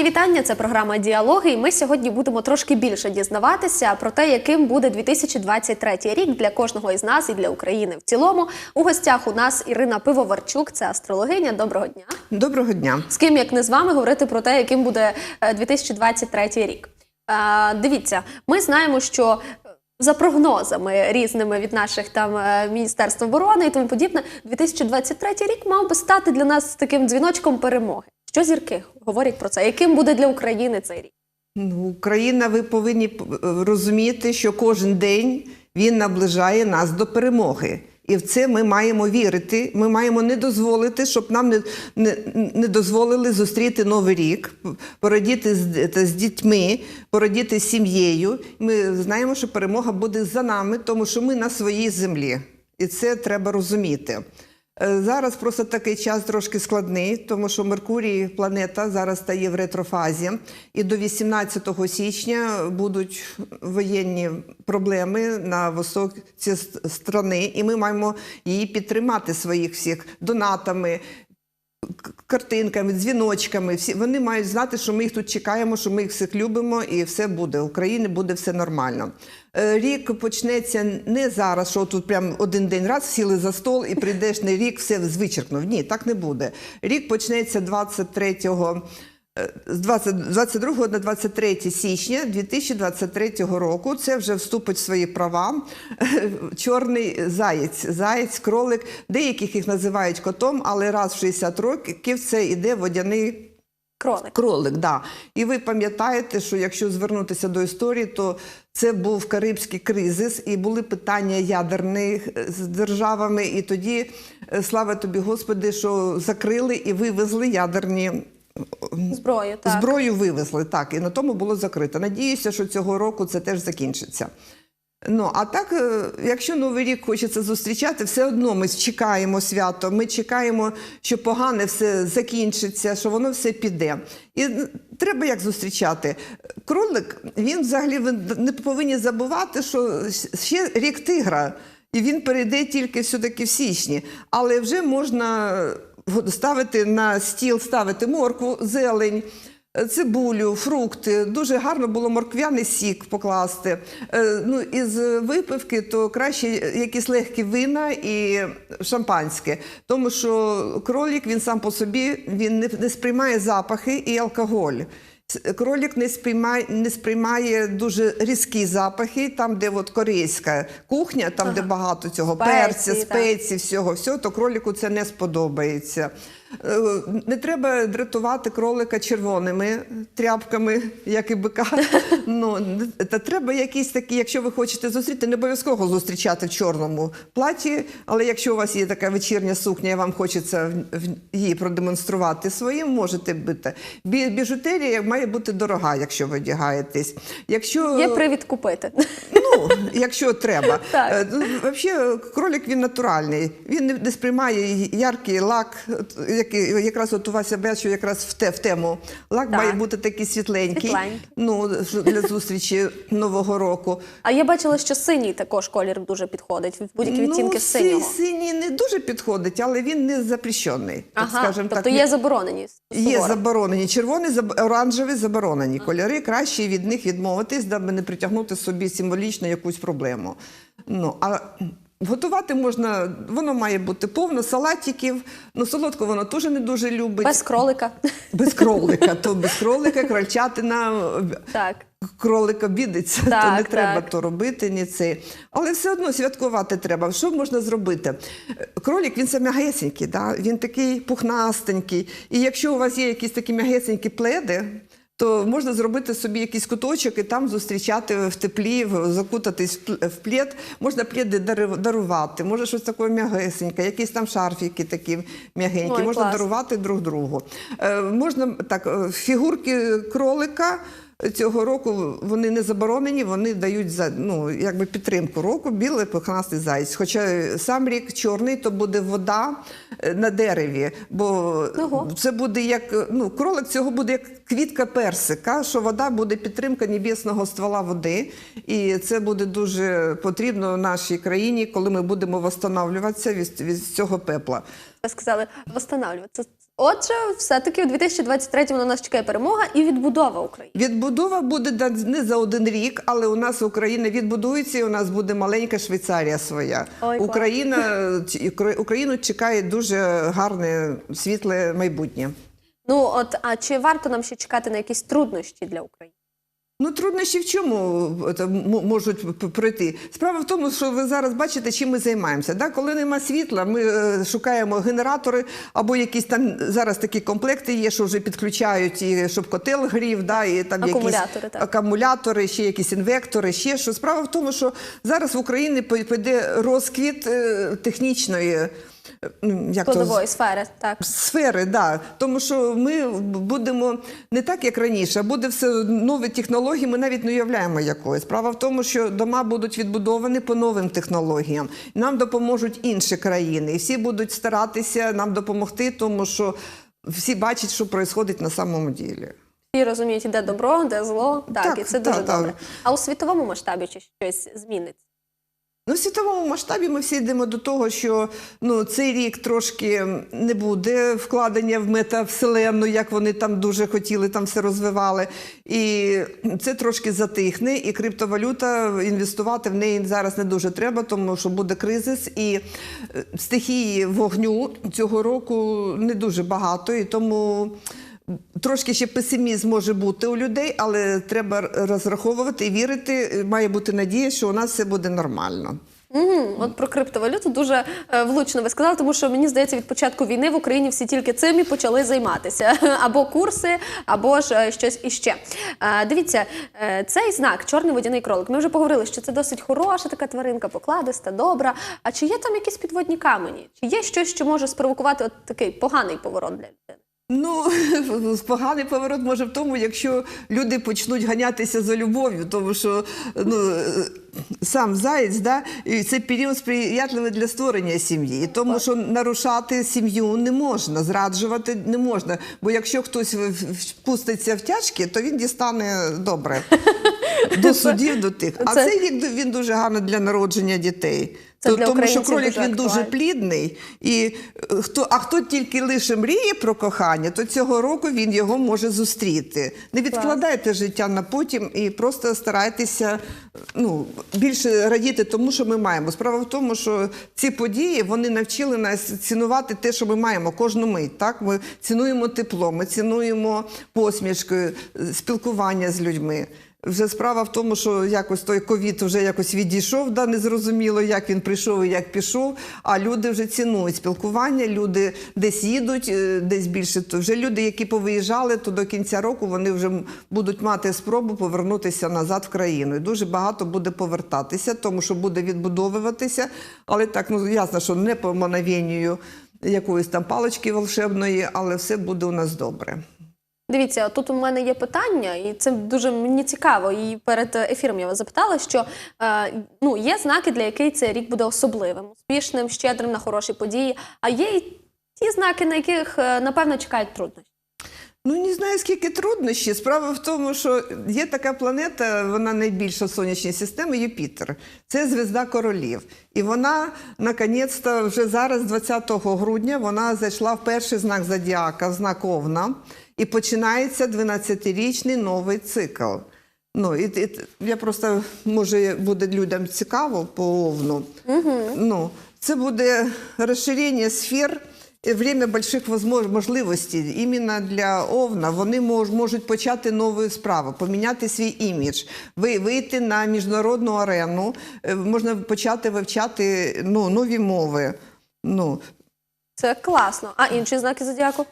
Мої вітання. Це програма Діалоги. І ми сьогодні будемо трошки більше дізнаватися про те, яким буде 2023 рік для кожного із нас і для України в цілому. У гостях у нас Ірина Пивоварчук, це астрологиня. Доброго дня. Доброго дня. З ким як не з вами говорити про те, яким буде е, 2023 рік. Е, Дивіться, ми знаємо, що за прогнозами різними від наших там е, Міністерств оборони і тому подібне, 2023 рік мав би стати для нас таким дзвіночком перемоги. Що зірки говорять про це? Яким буде для України цей рік? Ну, Україна, ви повинні розуміти, що кожен день він наближає нас до перемоги. І в це ми маємо вірити. Ми маємо не дозволити, щоб нам не, не, не дозволили зустріти новий рік, порадіти з, та з дітьми, порадіти сім'єю. Ми знаємо, що перемога буде за нами, тому що ми на своїй землі. І це треба розуміти. Е, Зараз просто такий час трошки складний, тому що Меркурій, планета, зараз стає в ретрофазі, і до 18 січня будуть воєнні проблеми на востоці страни, і ми маємо її підтримати своїх всіх донатами. Картинками, дзвіночками, всі вони мають знати, що ми їх тут чекаємо, що ми їх всіх любимо, і все буде. України буде все нормально. Е, Рік почнеться не зараз, що тут прям один день раз сіли за стол і прийдеш не рік, все звичеркнув. Ні, так не буде. Рік почнеться 23 е, з 20 22 на 23 січня 2023 року. Це вже вступить в свої права. Чорний заєць, заєць, кролик. Деяких їх називають котом, але раз в 60 років це іде водяний Кролик. Кролик, да. І ви пам'ятаєте, що якщо звернутися до історії, то це був Карибський кризис, і були питання ядерних е, з державами. І тоді, е, слава тобі, Господи, що закрили і вивезли ядерні. Зброю, так. Зброю вивезли, так, і на тому було закрито. Надіюся, що цього року це теж закінчиться. Ну, а так, е, якщо Новий рік хочеться зустрічати, все одно ми чекаємо свято, ми чекаємо, що погане все закінчиться, що воно все піде. І треба як зустрічати. Кролик, він взагалі ви не повинні забувати, що ще рік тигра, і він перейде тільки все-таки в січні. Але вже можна ставити на стіл, ставити моркву, зелень. Цибулю, фрукти, дуже гарно було морквяний сік покласти. Е, Ну, із випивки, то краще якісь легкі вина і шампанське. Тому що кролік він сам по собі він не, не сприймає запахи і алкоголь. Кролік не сприймає, не сприймає дуже різкі запахи, там, де от корейська кухня, там, де багато цього Спеції, перця, так. спеції, всього, всього, то кроліку це не сподобається. Е, Не треба дратувати кролика червоними тряпками, як і бика. Ну, та треба якісь такі, якщо ви хочете зустріти, не обов'язково зустрічати в чорному платі, але якщо у вас є така вечірня сукня, і вам хочеться її продемонструвати своїм, можете бути. Біжутерія має бути дорога, якщо ви одягаєтесь. Якщо Є привід купити. Ну, якщо треба. Так. Е, ну, Взагалі, кролик він натуральний. Він не, сприймає яркий лак, який якраз от у вас я бачу якраз в, те, в тему. Лак Так. має бути такий світленький. Світленький. Ну, для зустрічі Нового року. А я бачила, що синій також колір дуже підходить. Будь-які відтінки ну, синього. Синій не дуже підходить, але він не запрещений. так Ага, тобто так. є заборонені. Є заборонені червоний, заб- оранжевий заборонені кольори. Краще від них відмовитись, даби не притягнути собі символічно якусь проблему. Ну а готувати можна, воно має бути повно салатиків. Ну, солодко воно теж не дуже любить. Без кролика. Без кролика, то без кролика, крольчатина. Так. Кролик обідеться, то Так, не треба то робити, ні це. Але все одно святкувати треба. Що можна зробити? Кролик він саме м'ягесенький, да? він такий пухнастенький. І якщо у вас є якісь такі м'ягесенькі пледи, то можна зробити собі якийсь куточок і там зустрічати в теплі, закутатись в пл- в плед. Можна пліди дару- дарувати, може щось таке м'ягесеньке, якісь там шарфіки такі м'ягенькі, можна клас. дарувати друг другу. Е, можна так, е, фігурки кролика. Цього року вони не заборонені, вони дають за ну якби підтримку року білий пухнастий зайць. Хоча сам рік чорний, то буде вода е, на дереві, бо Ого. це буде як ну кролик цього буде як квітка персика, що вода буде підтримка небесного ствола води, і це буде дуже потрібно нашій країні, коли ми будемо восстанавлюватися від, від цього пепла. Ви сказали восстанавлювати. Отже, все-таки у 2023 на нас чекає перемога і відбудова України. Відбудова буде не за один рік, але у нас Україна відбудується, і у нас буде маленька Швейцарія своя. Ой. Україна Україну чекає дуже гарне світле майбутнє. Ну от а чи варто нам ще чекати на якісь труднощі для України? Ну, труднощі в чому це, можуть пройти? Справа в тому, що ви зараз бачите, чим ми займаємося. Да? Коли нема світла, ми е, шукаємо генератори або якісь там зараз такі комплекти є, що вже підключають, і щоб котел грів, да, і там Акумулятори, якісь так. акумулятори, ще якісь інвектори, ще що. Справа в тому, що зараз в Україні піде розквіт е, технічної. Ну, то, сфери, так. сфери, да. Тому що ми будемо не так, як раніше, а буде все нові технології. Ми навіть не уявляємо якої. Справа в тому, що дома будуть відбудовані по новим технологіям. Нам допоможуть інші країни, і всі будуть старатися нам допомогти, тому що всі бачать, що відбувається на самому ділі. Всі розуміють, де добро, де зло. Так, Так, і це так, дуже так. добре. А у світовому масштабі чи щось зміниться? Ну, в світовому масштабі ми всі йдемо до того, що ну, цей рік трошки не буде вкладення в метавселенну, як вони там дуже хотіли, там все розвивали. І це трошки затихне, і криптовалюта інвестувати в неї зараз не дуже треба, тому що буде кризис, і е, стихії вогню цього року не дуже багато, і тому. Трошки ще песимізм може бути у людей, але треба розраховувати і вірити. Має бути надія, що у нас все буде нормально. Угу. От про криптовалюту дуже е, влучно ви сказали, тому що мені здається, від початку війни в Україні всі тільки цим і почали займатися. Або курси, або ж е, щось іще. Е, дивіться, е, цей знак, чорний водяний кролик. Ми вже поговорили, що це досить хороша така тваринка, покладиста, добра. А чи є там якісь підводні камені? Чи є щось, що може спровокувати от такий поганий поворот для людини? Ну, поганий поворот може в тому, якщо люди почнуть ганятися за любов'ю, тому що ну, сам заєць, да, і це період сприятливий для створення сім'ї. Тому що нарушати сім'ю не можна, зраджувати не можна. Бо якщо хтось впуститься в тяжкі, то він дістане добре до судів, до тих. А це- він дуже гарний для народження дітей. Це для тому що дуже він дуже плідний. І е, хто, а хто тільки лише мріє про кохання, то цього року він його може зустріти. Не відкладайте життя на потім і просто старайтеся ну, більше радіти тому, що ми маємо. Справа в тому, що ці події вони навчили нас цінувати те, що ми маємо кожну мить. Так? Ми цінуємо тепло, ми цінуємо посмішку, е, спілкування з людьми. Вже справа в тому, що якось той ковід вже якось відійшов, да, незрозуміло, як він прийшов і як пішов. А люди вже цінують спілкування, люди десь їдуть, е, десь більше. То вже люди, які повиїжджали, то до кінця року вони вже будуть мати спробу повернутися назад в країну. І дуже багато буде повертатися, тому що буде відбудовуватися. Але так, ну ясно, що не по мановенню якоїсь там палички волшебної, але все буде у нас добре. Дивіться, тут у мене є питання, і це дуже мені цікаво. І перед ефіром я вас запитала, що е, ну, є знаки, для яких цей рік буде особливим, успішним, щедрим на хороші події. А є і ті знаки, на яких е, напевно чекають труднощі. Ну, не знаю, скільки труднощів. Справа в тому, що є така планета, вона найбільша в сонячній системі Юпітер. Це звезда королів. І вона, наконець-то, вже зараз, 20 грудня, вона зайшла в перший знак зодіака, в знак Овна, і починається 12-річний новий цикл. Ну, і, і, я просто, може, буде людям цікаво по Овну. Ну, це буде розширення сфер. Время больших можливостей іменно для Овна вони мож, можуть почати нову справу, поміняти свій імідж, вийти на міжнародну арену, е, можна почати вивчати ну, нові мови. Ну, Це класно. А інші знаки зодіаку?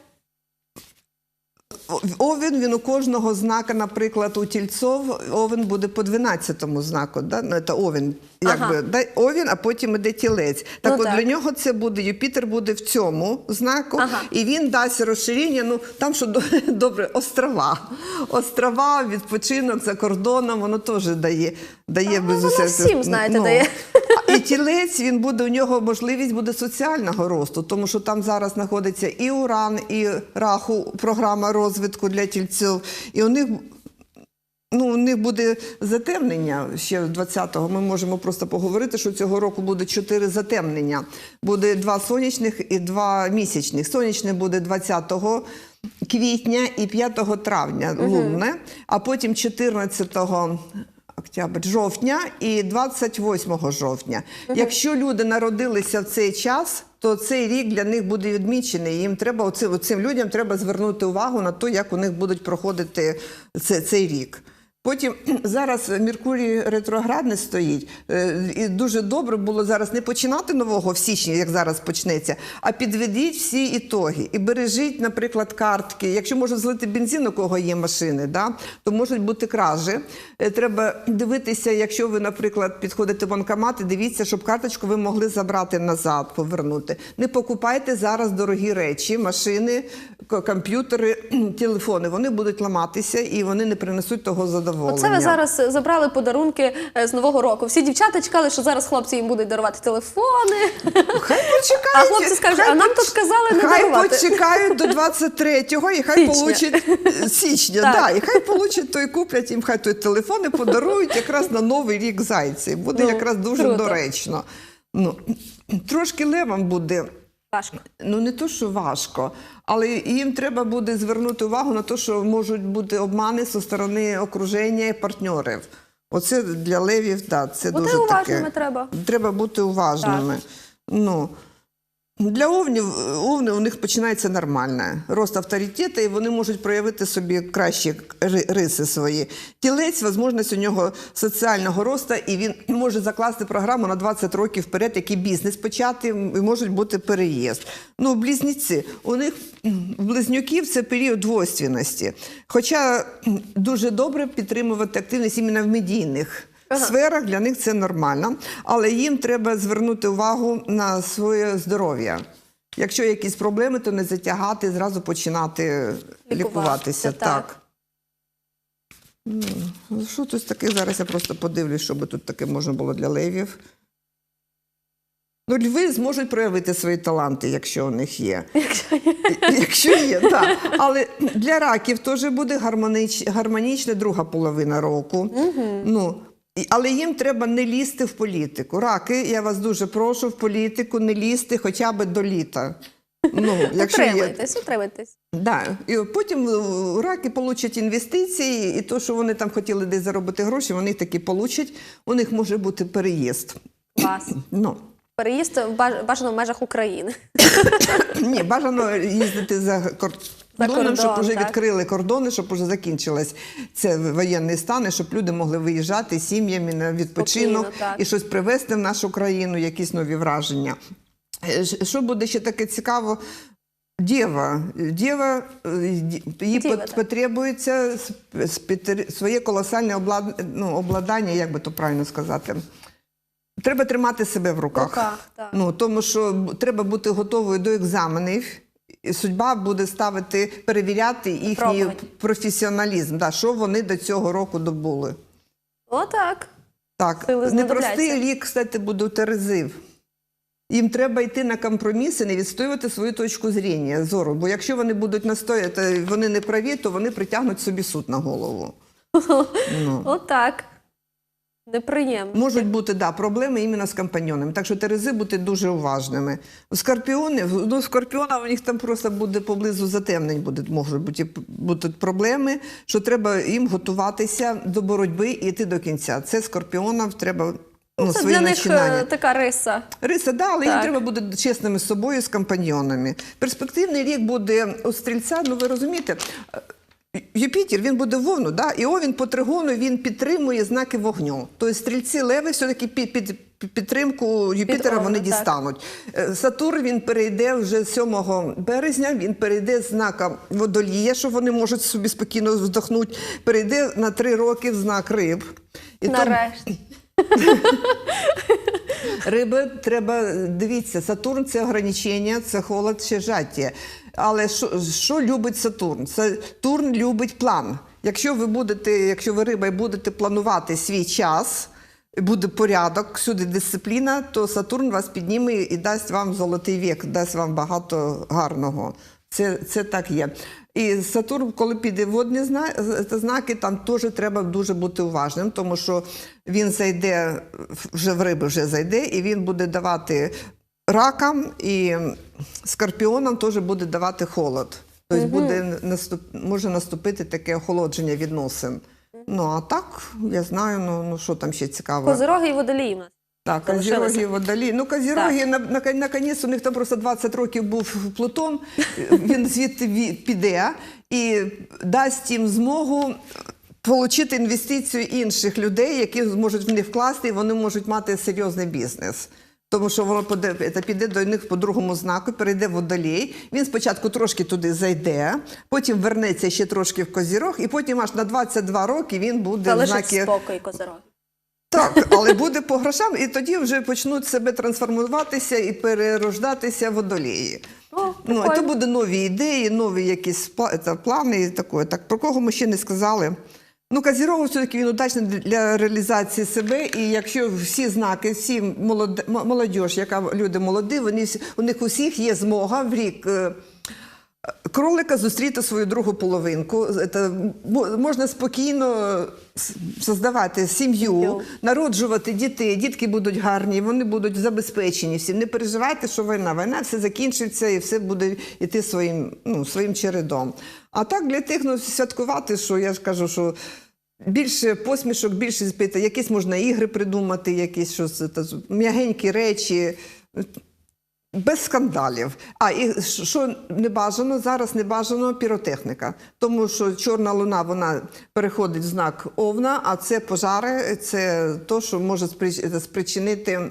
Овен він у кожного знака, наприклад, у тільцов овен буде по 12-му знаку. Да? Ну, це овен, якби, Ага. да? овен, а потім іде тілець. Так Ну, от так. для нього це буде, Юпітер буде в цьому знаку, Ага. і він дасть розширення, ну там що до- добре, острова. Острова, відпочинок за кордоном, воно теж дає. дає Ну, воно всім, знаєте, дає. І тілець він буде у нього можливість буде соціального росту, тому що там зараз знаходиться і уран, і раху, програма розвитку для тільців. І у них Ну, у них буде затемнення ще 20-го. Ми можемо просто поговорити, що цього року буде чотири затемнення. Буде два сонячних і два місячних. Сонячне буде 20 квітня і 5 травня лунне, а потім 14 октябрь, жовтня і 28 жовтня. Якщо люди народилися в цей час, то цей рік для них буде відмічений. Їм треба оцим, цим людям треба звернути увагу на те, як у них будуть проходити це, цей рік. Потім зараз Меркурій ретроградний стоїть. Е, І дуже добре було зараз не починати нового в січні, як зараз почнеться, а підведіть всі ітоги і бережіть, наприклад, картки. Якщо може злити бензин, у кого є машини, да, то можуть бути кражі. Е, Треба дивитися, якщо ви, наприклад, підходите в банкомат, і дивіться, щоб карточку ви могли забрати назад, повернути. Не покупайте зараз дорогі речі, машини, комп'ютери, телефони. Вони будуть ламатися і вони не принесуть того задоволення. Оце ви зараз е, забрали подарунки е, з нового року. Всі дівчата чекали, що зараз хлопці їм будуть дарувати телефони. Хай почекають. А хлопці скажуть, хай а нам поч- тут казали не хай дарувати. почекають до 23-го і хай Січня. получать січня. Так. Да, і хай получать той, куплять їм хай той телефон і подарують якраз на новий рік зайці. Буде Ну, якраз дуже круто. доречно. Ну, трошки левам буде. Важко. Ну не то, що важко, але їм треба буде звернути увагу на те, що можуть бути обмани зі сторони окруження і партнерів. Оце для левів, да, це Бути дуже уважними таке. треба. Треба бути уважними. Ну, для овнів, овни у них починається нормальне рост авторитету, і вони можуть проявити собі кращі риси свої. Тілець, можливість у нього соціального росту, і він може закласти програму на 20 років вперед, який бізнес почати, і можуть бути переїзд. Ну, близнюці, у них близнюків це період двойственності. Хоча дуже добре підтримувати активність іменно в медійних сферах для них це нормально, але їм треба звернути увагу на своє здоров'я. Якщо якісь проблеми, то не затягати, зразу починати Лікуватися, так. Так. Ну, Що тут таке? Зараз я просто подивлюсь, що би тут таке можна було для левів. Ну, льви зможуть проявити свої таланти, якщо у них є. Якщо є, так. Але для раків теж буде гармонічна друга половина року. Ну, але їм треба не лізти в політику. Раки, я вас дуже прошу в політику не лізти хоча б до літа. Ну, якщо є, Утримуйтесь, утримуйтесь. Да. І потім е, раки получать інвестиції, і то, що вони там хотіли десь заробити гроші, вони таки получать. У них може бути переїзд. Клас. Ну, Переїзд в бажано в межах України. Ні, бажано їздити за кордоном, Кордон, щоб вже відкрили кордони, щоб вже закінчилось це воєнний стан, і щоб люди могли виїжджати сім'ями на відпочинок Спокійно, і щось привезти в нашу країну, якісь нові враження. Е, Що буде ще таке цікаво? Дєва. Дєва, е, їй Дєва, пот- потребується своє колосальне облад... ну, обладнання, як би то правильно сказати. Треба тримати себе в В руках. руках, так. Ну, тому що треба бути готовою до екзаменів. Судьба буде ставити, перевіряти їхній Пробувати. професіоналізм, да, що вони до цього року добули. Отак. Так, Сили непростий рік, кстати, буде у Терезив. Їм треба йти на компроміси, не відстоювати свою точку зріння, зору. Бо якщо вони будуть настояти, вони не праві, то вони притягнуть собі суд на голову. Ну. Отак. Неприємно. Можуть бути да, проблеми іменно з компаньонами. Так що Терези бути дуже уважними. У скорпіонів, ну, скорпіона у них там просто буде поблизу затемнень, буде, можуть бути, будуть проблеми, що треба їм готуватися до боротьби і йти до кінця. Це скорпіонам треба ну, Це для них начинання. е, така риса. Риса, да, але їм треба бути чесними з собою, з компаньйонами. Перспективний рік буде у стрільця, ну ви розумієте. Юпітер він буде вовну, да? і овін по тригону він підтримує знаки вогню. Тобто стрільці леви все-таки під, під, під підтримку Юпітера Овна, вони так. дістануть. Е, Сатурн він перейде вже 7 березня, він перейде з знака водолія, що вони можуть собі спокійно вздохнути, перейде на три роки в знак риб. І Нарешті. Риби треба дивіться, Сатурн це ограничення, це холод, ще жаття. Але що, що любить Сатурн? Сатурн любить план. Якщо ви будете, якщо ви риба і будете планувати свій час, буде порядок, всюди дисципліна, то Сатурн вас підніме і дасть вам золотий вік, дасть вам багато гарного. Це, це так є. І Сатурн, коли піде водні знаки, там теж треба дуже бути уважним, тому що він зайде вже в риби вже зайде, і він буде давати ракам і скорпіонам теж буде давати холод. Тобто буде наступ, може наступити таке охолодження відносин. Ну а так, я знаю, ну, ну що там ще цікаво. Козироги і водолії в нас. Так. Козіроги, водолі. Ну, Козіроги, на, на, наконець, у них там просто 20 років був Плутон, він звідти ві- піде і дасть їм змогу отримати інвестицію інших людей, які зможуть в них вкласти, і вони можуть мати серйозний бізнес. Тому що воно піде, піде до них по другому знаку, перейде водолій. Він спочатку трошки туди зайде, потім вернеться ще трошки в Козірог, і потім аж на 22 роки він буде в знаки спокій козироги. так, але буде по грошам, і тоді вже почнуть себе трансформуватися і перерождатися водолії. О, Ну, і то буде нові ідеї, нові якісь пла- плани. І таке. Так, про кого ми ще не сказали. Ну, Казірогу все-таки він удачний для реалізації себе. І якщо всі знаки, всі молод... молодіж, яка люди молоді, вони у них усіх є змога в рік. е, Кролика зустріти свою другу половинку. Це, можна спокійно создавати сім'ю, Сім'ю. народжувати дітей. Дітки будуть гарні, вони будуть забезпечені всі. Не переживайте, що війна. Війна все закінчиться і все буде йти своїм, ну, своїм чередом. А так для тих, ну, святкувати, що я ж кажу, що. Більше посмішок, більше спити, якісь можна ігри придумати, якісь щось м'ягенькі речі, без скандалів. А і що не бажано зараз не бажано піротехніка, тому що чорна луна вона переходить в знак овна, а це пожари, це то, що може сприч- спричинити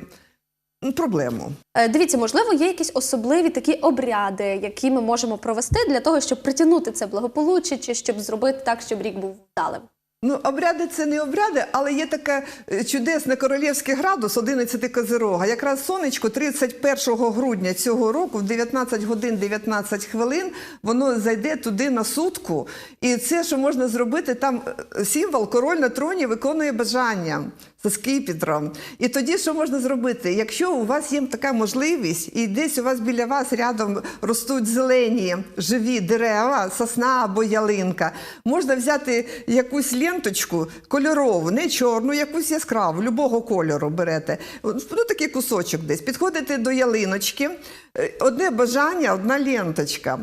проблему. Е, Дивіться, можливо, є якісь особливі такі обряди, які ми можемо провести для того, щоб притягнути це благополуччя, чи щоб зробити так, щоб рік був вдалим. Ну, обряди це не обряди, але є таке е, чудесне королівський градус 11 козирога. Якраз сонечко 31 грудня цього року в 19 годин 19 хвилин воно зайде туди на сутку. І це, що можна зробити, там е, символ король на троні виконує бажання з скипітром. І тоді що можна зробити? Якщо у вас є така можливість, і десь у вас біля вас рядом ростуть зелені живі дерева, сосна або ялинка, можна взяти якусь ленточку кольорову, не чорну, якусь яскраву, любого кольору берете. Ну, такий кусочок десь. Підходите до ялиночки. е, Одне бажання, одна ленточка.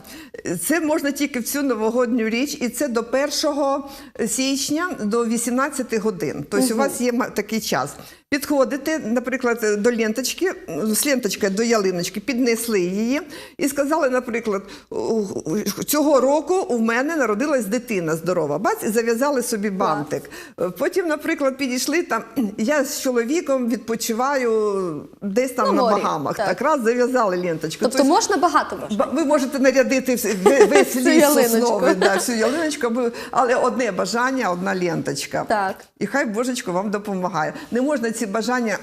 Це можна тільки в цю новогодню річ, і це до 1 січня до 18 годин. Тобто у вас є ма- такий час. Підходите, наприклад, до ленточки, з ленточкою до ялиночки, піднесли її і сказали, наприклад, «У- у- цього року у мене народилась дитина здорова. Бац, і зав'язали собі бантик. Потім, наприклад, підійшли там. Я з чоловіком відпочиваю десь там На на, морі, Багамах. так. Так. раз зав'язали ленточку. Тобто можна багато бажань. Ви можете нарядити весь ліс сосновий, да, всю ялиночку, але одне бажання, одна ленточка. Так. І хай Божечко вам допомагає. Не можна ці бажання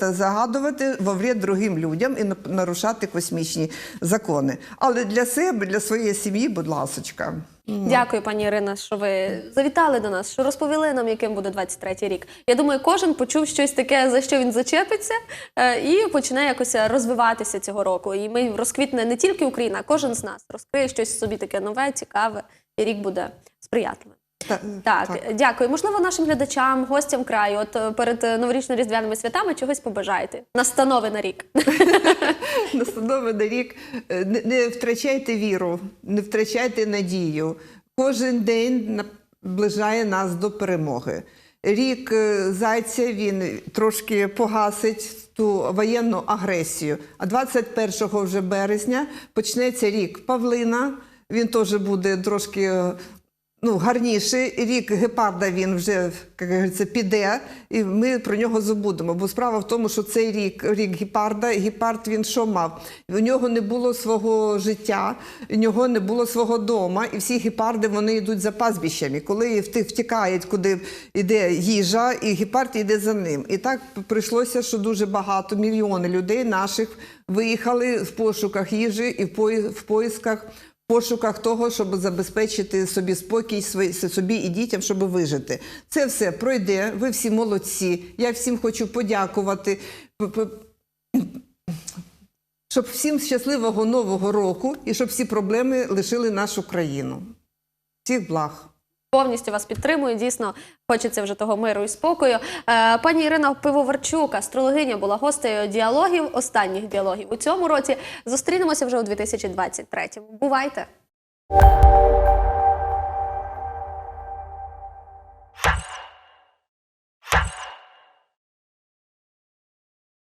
загадувати во вред другим людям і нарушати космічні закони. Але для себе, для своєї сім'ї, будь ласочка. Дякую, пані Ірина, що ви завітали до нас, що розповіли нам, яким буде 23-й рік. Я думаю, кожен почув щось таке, за що він зачепиться, е, і почне якось розвиватися цього року. І ми розквітне не тільки Україна, а кожен з нас розкриє щось собі таке нове, цікаве, і рік буде сприятливим. Та- Так, дякую. Можливо, нашим глядачам, гостям краю, от е, перед е, новорічно-різдвяними святами чогось побажаєте. Настанови на рік. Настанови на рік е, не, не втрачайте віру, не втрачайте надію. Кожен день наближає нас до перемоги. Рік зайця він трошки погасить ту воєнну агресію. А 21 вже березня почнеться рік Павлина. Він теж буде трошки. Ну, гарніший рік гепарда він вже як говориться, піде, і ми про нього забудемо. Бо справа в тому, що цей рік рік гепарда, гепард він що мав? У нього не було свого життя, у нього не було свого дома, і всі гепарди вони йдуть за пастбищами. Коли втікають, куди йде їжа, і гепард йде за ним. І так прийшлося, що дуже багато мільйони людей наших виїхали в пошуках їжі і в поїсках пошуках того, щоб забезпечити собі спокій собі і дітям, щоб вижити. Це все пройде. Ви всі молодці. Я всім хочу подякувати. Щоб всім щасливого нового року і щоб всі проблеми лишили нашу країну. Всіх благ. Повністю вас підтримую. Дійсно, хочеться вже того миру і спокою. Е, пані Ірина Пивоварчук, астрологиня, була гостею діалогів, останніх діалогів у цьому році. Зустрінемося вже у 2023-му. Бувайте!